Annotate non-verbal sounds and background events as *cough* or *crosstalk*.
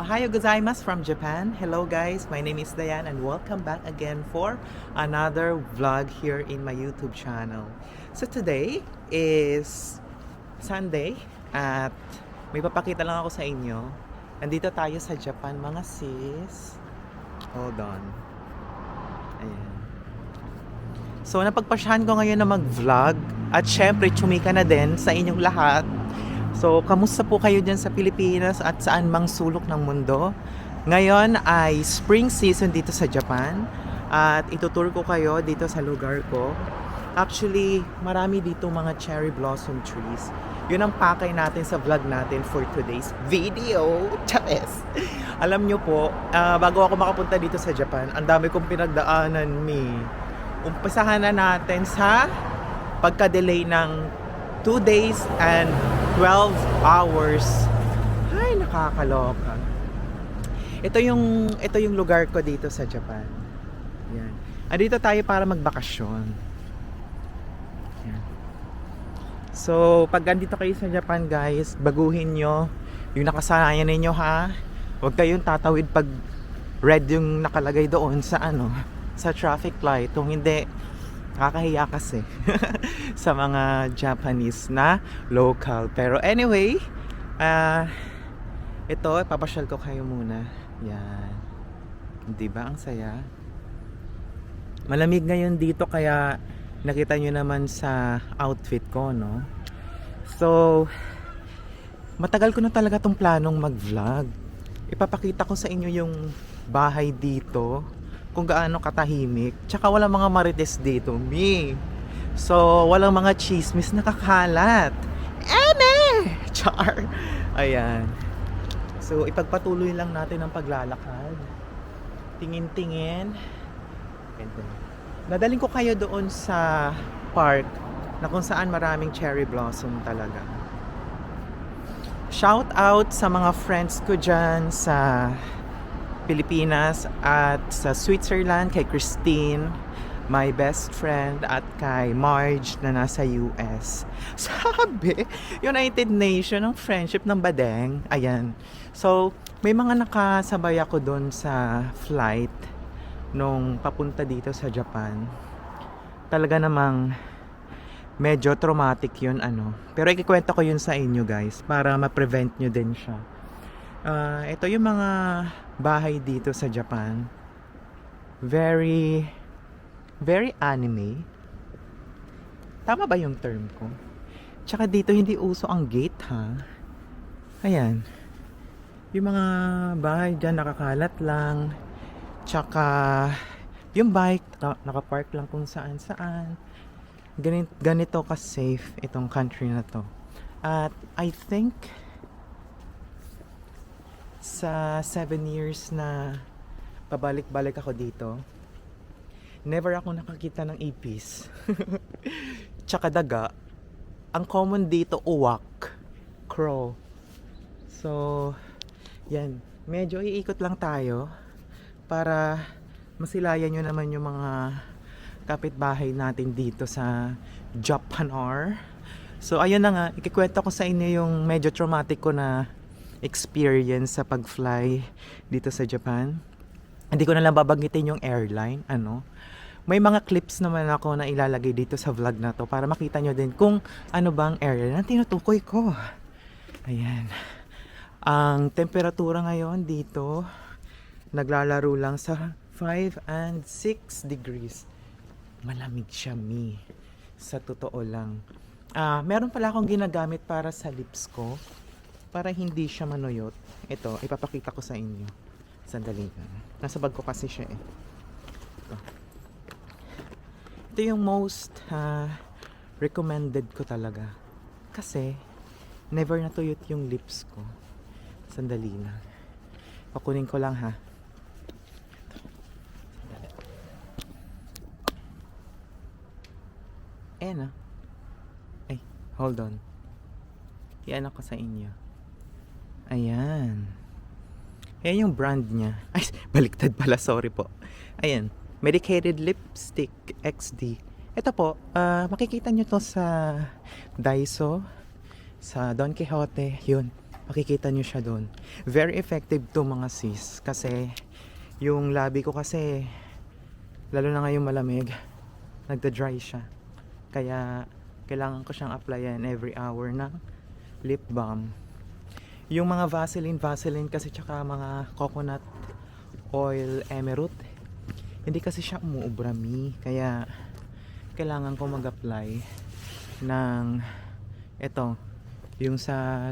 Ohayo gozaimasu from Japan. Hello guys, my name is Dayan and welcome back again for another vlog here in my YouTube channel. So today is Sunday at may papakita lang ako sa inyo. Nandito tayo sa Japan mga sis. Hold on. Ayan. So napagpasyahan ko ngayon na mag-vlog at syempre chumika na din sa inyong lahat So, kamusta po kayo dyan sa Pilipinas at saan mang sulok ng mundo? Ngayon ay spring season dito sa Japan at itutur ko kayo dito sa lugar ko. Actually, marami dito mga cherry blossom trees. Yun ang pakay natin sa vlog natin for today's video. *laughs* Chares! Alam nyo po, ah, bago ako makapunta dito sa Japan, ang dami kong pinagdaanan, mi. Umpisahan na natin sa pagka-delay ng 2 days and 12 hours. Ay, nakakaloka. Ito yung ito yung lugar ko dito sa Japan. Yan. Andito tayo para magbakasyon. Yan. So, pag andito kayo sa Japan, guys, baguhin nyo yung nakasanayan ninyo, ha? Huwag kayong tatawid pag red yung nakalagay doon sa ano, sa traffic light. Kung hindi, Nakakahiya kasi *laughs* sa mga Japanese na local. Pero anyway, ah ito, papasyal ko kayo muna. Yan. Di ba ang saya? Malamig ngayon dito kaya nakita nyo naman sa outfit ko, no? So, matagal ko na talaga tong planong mag-vlog. Ipapakita ko sa inyo yung bahay dito kung gaano katahimik. Tsaka walang mga marites dito, me. So, walang mga chismis na kakalat. Eme! *laughs* Char! Ayan. So, ipagpatuloy lang natin ang paglalakad. Tingin-tingin. Nadaling ko kayo doon sa park na kung saan maraming cherry blossom talaga. Shout out sa mga friends ko dyan sa Pilipinas at sa Switzerland kay Christine, my best friend at kay Marge na nasa US. *laughs* Sabi, United Nation ng friendship ng Badeng. Ayan. So, may mga nakasabay ako doon sa flight nung papunta dito sa Japan. Talaga namang medyo traumatic yun ano. Pero ikikwento ko yun sa inyo guys para ma-prevent nyo din siya. Ah, ito yung mga bahay dito sa Japan. Very very anime. Tama ba yung term ko? Tsaka dito hindi uso ang gate ha. Ayan. Yung mga bahay dyan nakakalat lang. Tsaka yung bike naka- nakapark lang kung saan saan. Ganito, ganito ka safe itong country na to. At I think sa 7 years na pabalik-balik ako dito, never ako nakakita ng ipis. *laughs* Tsaka daga. Ang common dito, uwak. Crow. So, yan. Medyo iikot lang tayo para masilayan nyo naman yung mga kapitbahay natin dito sa Japan R. So, ayun na nga. Ikikwento ko sa inyo yung medyo traumatic ko na experience sa pag-fly dito sa Japan. Hindi ko na lang babanggitin yung airline, ano. May mga clips naman ako na ilalagay dito sa vlog na to para makita nyo din kung ano bang airline na tinutukoy ko. Ayan. Ang temperatura ngayon dito, naglalaro lang sa 5 and 6 degrees. Malamig siya, mi. Sa totoo lang. Ah, meron pala akong ginagamit para sa lips ko para hindi siya manuyot. Ito, ipapakita ko sa inyo. Sandali lang. Nasa bag ko kasi siya eh. Ito. Ito yung most ah, recommended ko talaga. Kasi, never natuyot yung lips ko. Sandali lang. Pakunin ko lang ha. Ayan ah. Ay, hold on. Iyan ako sa inyo. Ayan. Ayan yung brand niya. *laughs* Ay, baliktad pala. Sorry po. Ayan. Medicated Lipstick XD. Ito po, ah, makikita nyo to sa Daiso, sa Don Quixote, yun. Makikita nyo siya doon. Very effective to mga sis. Kasi yung labi ko kasi lalo na ngayong malamig nagda-dry siya. Kaya kailangan ko siyang applyan every hour ng lip balm. Yung mga Vaseline, Vaseline kasi tsaka mga coconut oil emerald, hindi kasi siya umuubra mi. Kaya kailangan ko mag-apply ng ito, yung sa